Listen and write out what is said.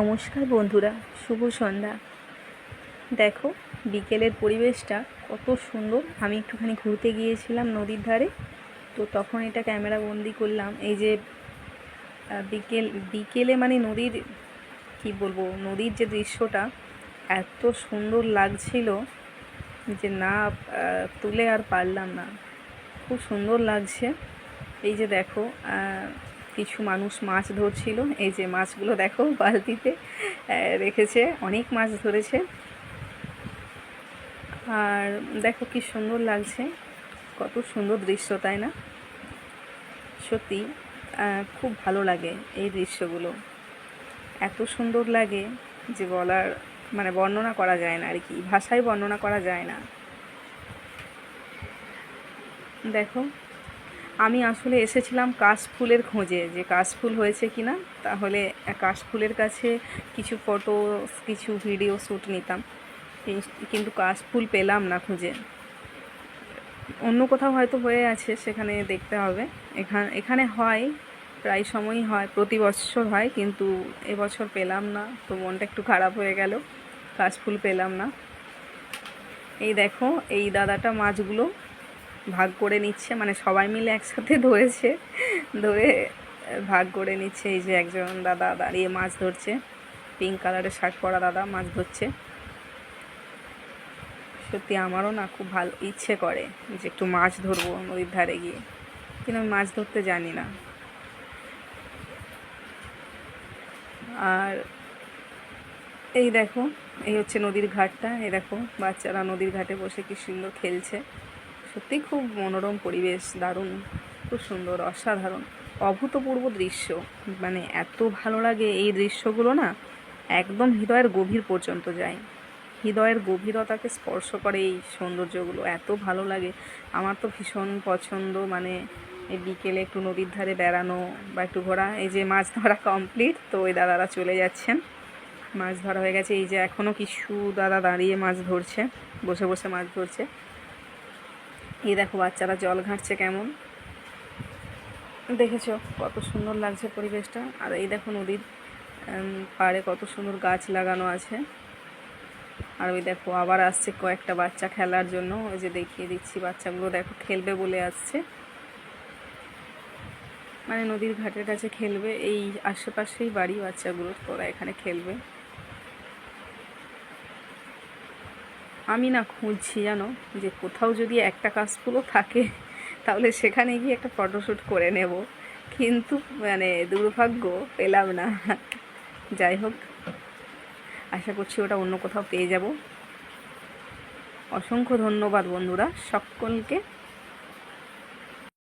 নমস্কার বন্ধুরা, শুভ সন্ধ্যা। দেখো, বিকেলের পরিবেশটা কত সুন্দর। আমি একটুখানি ঘুরতে গিয়েছিলাম নদীর ধারে, তো তখন এটা ক্যামেরা বন্দি করলাম। এই যে বিকেল, বিকেলে মানে নদীর, কি বলব, নদীর যে দৃশ্যটা এত সুন্দর লাগছিল যে না তুলে আর পারলাম না। খুব সুন্দর লাগছে। এই যে দেখো কিছু মানুষ মাছ ধরছিল। এই যে মাছগুলো দেখো বালতিতে রেখেছে, অনেক মাছ ধরেছে। আর দেখো কি সুন্দর লাগছে, কত সুন্দর দৃশ্য, তাই না? সত্যি খুব ভালো লাগে এই দৃশ্যগুলো। এত সুন্দর লাগে যে বলার মানে বর্ণনা করা যায় না আর কি, ভাষায় বর্ণনা করা যায় না। দেখো আমি আসলে এসেছিলাম কাশফুলের খোঁজে যে কাশফুল হয়েছে কি না তাহলে কাশফুলের কাছে কিছু ফটো কিছু ভিডিও শ্যুট নিতাম। কিন্তু কাশফুল পেলাম না খুঁজে। অন্য কোথাও হয়তো হয়ে আছে, সেখানে দেখতে হবে। এখানে এখানে হয়, প্রায় সময়ই হয়, প্রতি বছর হয়, কিন্তু এবছর পেলাম না, তো মনটা একটু খারাপ হয়ে গেল। কাশফুল পেলাম না। এই দেখো, এই দাদাটা মাছগুলো ভাগ করে নিচ্ছে মানে সবাই মিলে একসাথে ধরেছে, ধরে ভাগ করে নিচ্ছে। এই যে একজন দাদা দাঁড়িয়ে মাছ ধরছে পিঙ্ক কালারের শার্ট পরা দাদা মাছ ধরছে। সত্যি আমারও না খুব ভালো ইচ্ছে করে যে একটু মাছ ধরবো নদীর ধারে গিয়ে, কিন্তু আমি মাছ ধরতে জানি না। আর এই দেখো, এই হচ্ছে নদীর ঘাটটা, এই দেখো, বাচ্চারা নদীর ঘাটে বসে কি সুন্দর খেলছে। সত্যি খুব মনোরম পরিবেশ, দারুণ, খুব সুন্দর, অসাধারণ, অভূতপূর্ব দৃশ্য। মানে এত ভালো লাগে এই দৃশ্যগুলো না, একদম হৃদয়ের গভীর পর্যন্ত যায়। হৃদয়ের গভীরতাকে স্পর্শ করে এই সৌন্দর্যগুলো, এত ভালো লাগে। আমার তো ভীষণ পছন্দ মানে এই বিকেলে একটু নদীর ধারে বেড়ানো বা একটু ঘোরা, এই যে মাছ ধরা কমপ্লিট তো ওই দাদারা চলে যাচ্ছেন। মাছ ধরা হয়ে গেছে, এই যে এখনও কিছু দাদা দাঁড়িয়ে মাছ ধরছে, বসে বসে মাছ ধরছে। এই দেখো, বাচ্চারা জল ঘাঁটছে কেমন। দেখেছ কত সুন্দর লাগছে পরিবেশটা। আর এই দেখো নদীর পাড়ে কত সুন্দর গাছ লাগানো আছে। আর ওই দেখো, আবার আসছে কয়েকটা বাচ্চা খেলার জন্য। ওই যে দেখিয়ে দিচ্ছি, বাচ্চাগুলো দেখো খেলবে বলে আসছে। মানে নদীর ঘাটের কাছে খেলবে, এই আশেপাশেই বাড়ি বাচ্চাগুলো তোরা এখানে খেলবে। আমি না খুঁজছি জানো, যে কোথাও যদি একটা কাজগুলো থাকে, তাহলে সেখানে গিয়ে একটা ফটোশ্যুট করে নেব। কিন্তু মানে দুর্ভাগ্য পেলাম না। যাই হোক, আশা করছি ওটা অন্য কোথাও পেয়ে যাব। অসংখ্য ধন্যবাদ বন্ধুরা, সকলকে।